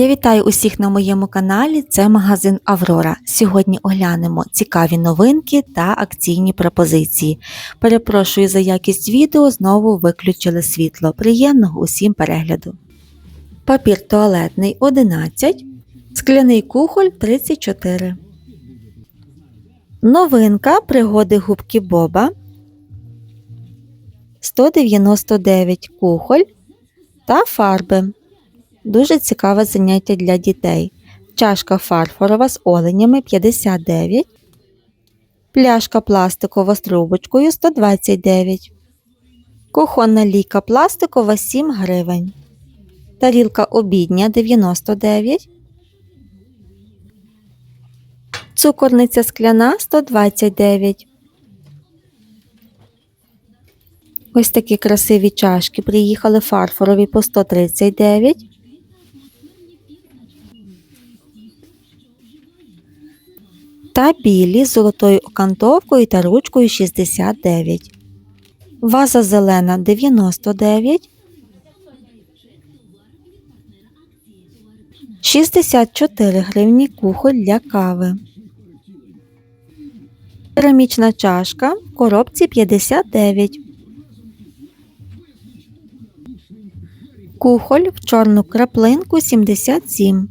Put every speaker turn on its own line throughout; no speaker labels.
Я вітаю усіх на моєму каналі. Це магазин Аврора. Сьогодні оглянемо цікаві новинки та акційні пропозиції. Перепрошую за якість відео, знову виключили світло. Приємного усім перегляду. Папір туалетний 11, скляний кухоль 34. Новинка пригоди губки Боба 199 кухоль та фарби. Дуже цікаве заняття для дітей. Чашка фарфорова з оленями 59, пляшка пластикова з трубочкою 129, кухонна ліка пластикова 7 гривень, тарілка обідня 99, цукорниця скляна 129. Ось такі красиві чашки приїхали фарфорові по 139. Та білі з золотою окантовкою та ручкою 69. Ваза зелена 99. 64 гривні кухоль для кави. Керамічна чашка в коробці 59. Кухоль в чорну краплинку 77.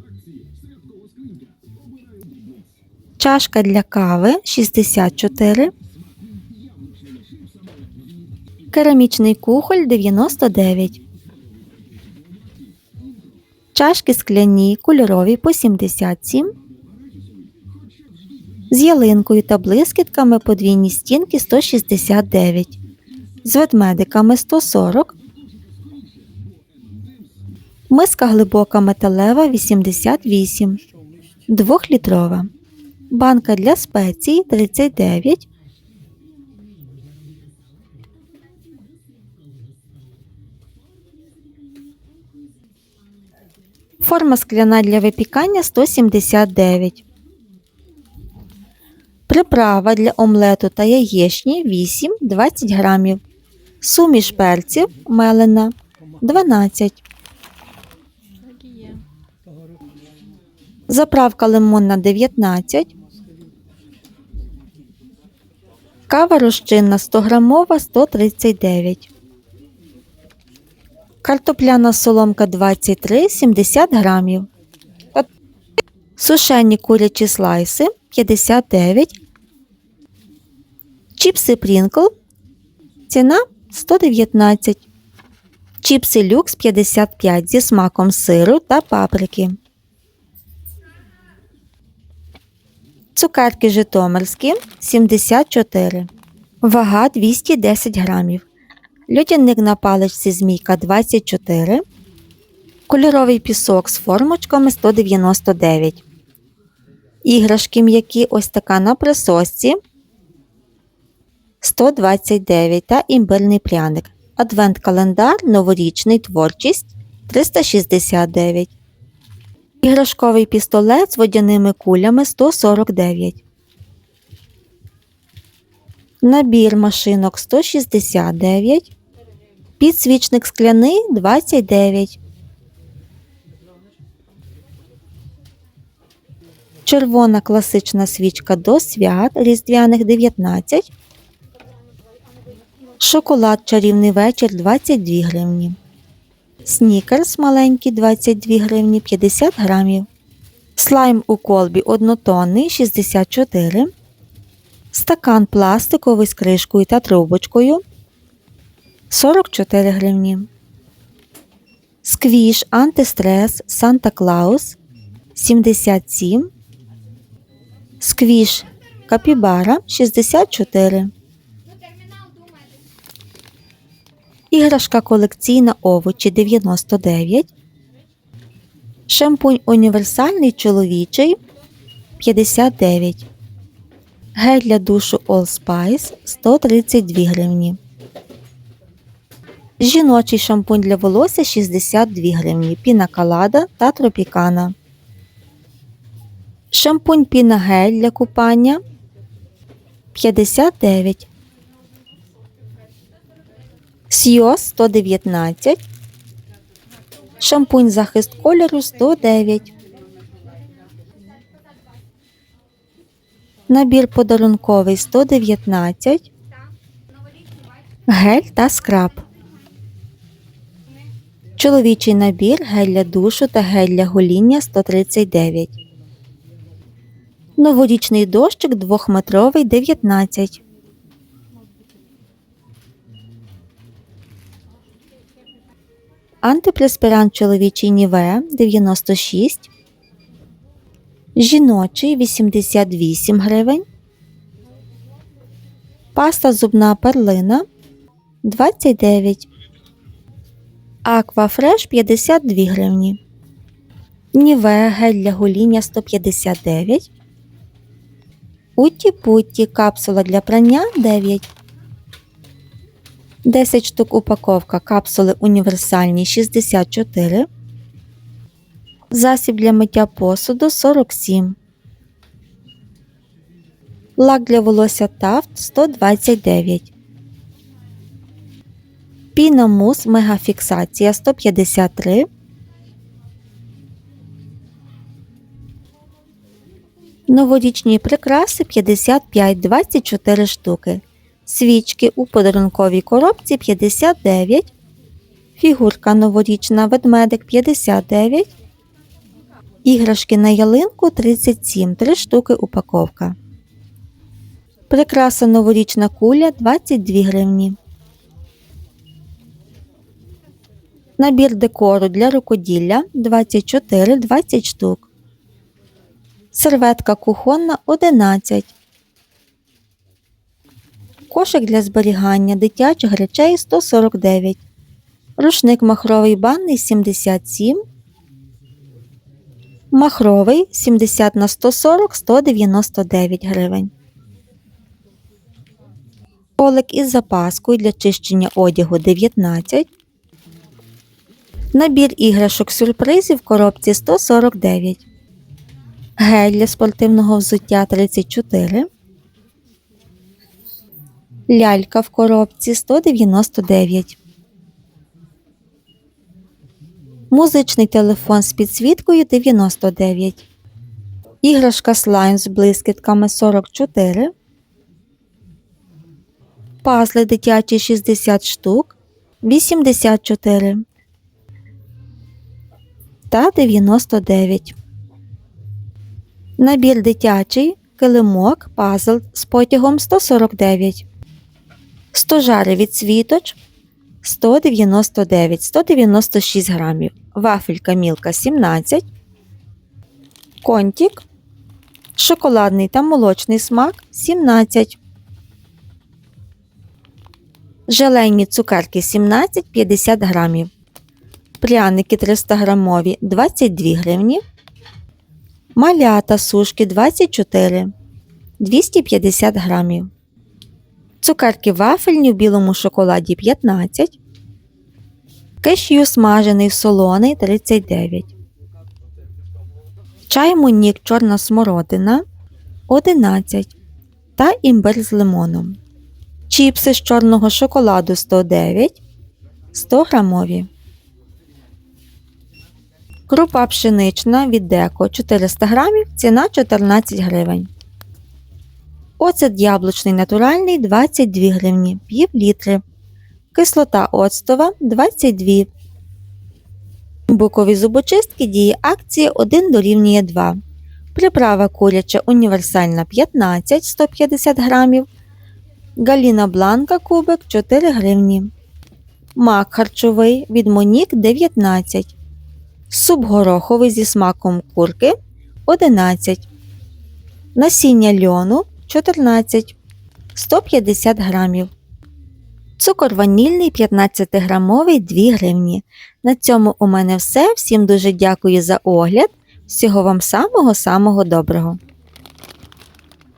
Чашка для кави 64. Керамічний кухоль 99. Чашки скляні кольорові по 77. З ялинкою та блискітками подвійні стінки 169. З ведмедиками 140. Миска глибока металева 88. Двохлітрова. Банка для спецій 39. Форма скляна для випікання 179. Приправа для омлету та яєчні 8 20 грамів. Суміш перців мелена 12. Заправка лимонна 19. Кава розчинна 100 грамова 139. Картопляна соломка 23 70 грамів. Сушені курячі слайси 59. Чіпси Прінкл. Ціна 119. Чіпси люкс 55 зі смаком сиру та паприки. Цукерки Житомирські 74. Вага 210 грамів. Льодяник на паличці змійка 24. Кольоровий пісок з формочками 199. Іграшки м'які ось така на присосці 129 та імбирний пряник. Адвент-календар новорічний творчість 369. Іграшковий пістолет з водяними кулями 149. Набір машинок 169. Підсвічник скляний 29. Червона класична свічка до свят різдвяних 19. Шоколад чарівний вечір 22 гривні. Снікерс маленький 22 гривні 50 грамів. Слайм у колбі однотонний 64. Стакан пластиковий з кришкою та трубочкою 44 гривні. Сквіш антистрес Санта Клаус 77. Сквіш Капібара 64. Іграшка колекційна овочі 99. Шампунь універсальний чоловічий 59. Гель для душу All Spice 132 гривні. Жіночий шампунь для волосся 62 гривні. Піна Калада та Тропікана. Шампунь Піна гель для купання 59. Сіос 119. Шампунь захист кольору 109. Набір подарунковий 119. Гель та скраб. Чоловічий набір гель для душу та гель для гоління 139. Новорічний дощик 2-метровий 19. Антипреспірант чоловічий Нівеа 96. Жіночий 88 гривень. Паста зубна перлина 29. Аквафреш 52 гривні. Нівеа гель для гоління 159. Утті Путті капсула для прання 9. 10 штук упаковка капсули універсальні 64. Засіб для миття посуду 47. Лак для волосся Тафт 129. Піна мус мегафіксація 153. Новорічні прикраси 55 24 штуки. Свічки у подарунковій коробці 59. Фігурка новорічна ведмедик 59. Іграшки на ялинку 37 3 штуки упаковка. Прикраса новорічна куля 22 гривні. Набір декору для рукоділля 24 20 штук. Серветка кухонна 11. Кошик для зберігання дитячих речей 149. Рушник махровий банний 77. Махровий 70 на 140 199 гривень. Полик із запаскою для чищення одягу 19. Набір іграшок сюрпризів в коробці 149. Гель для спортивного взуття 34. Лялька в коробці 199. Музичний телефон з підсвіткою 99. Іграшка слайм з блискітками 44. Пазли дитячі 60 штук 84 та 99. Набір дитячий килимок пазл з потягом 149. Стожари від світоч 199 196 грамів. Вафелька мілка 17. Контік. Шоколадний та молочний смак 17. Желейні цукерки 17 50 грамів. Пряники 300 грамові 22 гривні. Малята сушки 24 250 грамів. Цукерки вафельні в білому шоколаді 15. Кешю смажений солоний 39. Чай Мунік чорна смородина 11 та імбир з лимоном. Чіпси з чорного шоколаду 109 100 грамові. Крупа пшенична від деко 400 грамів, ціна 14 гривень. Оцет яблучний натуральний 22 гривні, пів літри. Кислота оцтова 22. Букові зубочистки діє акції 1 дорівнює 2. Приправа куряча універсальна 15 150 грамів. Галіна Бланка кубик 4 гривні. Мак харчовий від Монік 19. Суп гороховий зі смаком курки 11. Насіння льону 14 150 грамів. Цукор ванільний 15 грамовий 2 гривні. На цьому у мене все. Всім дуже дякую за огляд. Всього вам самого самого доброго!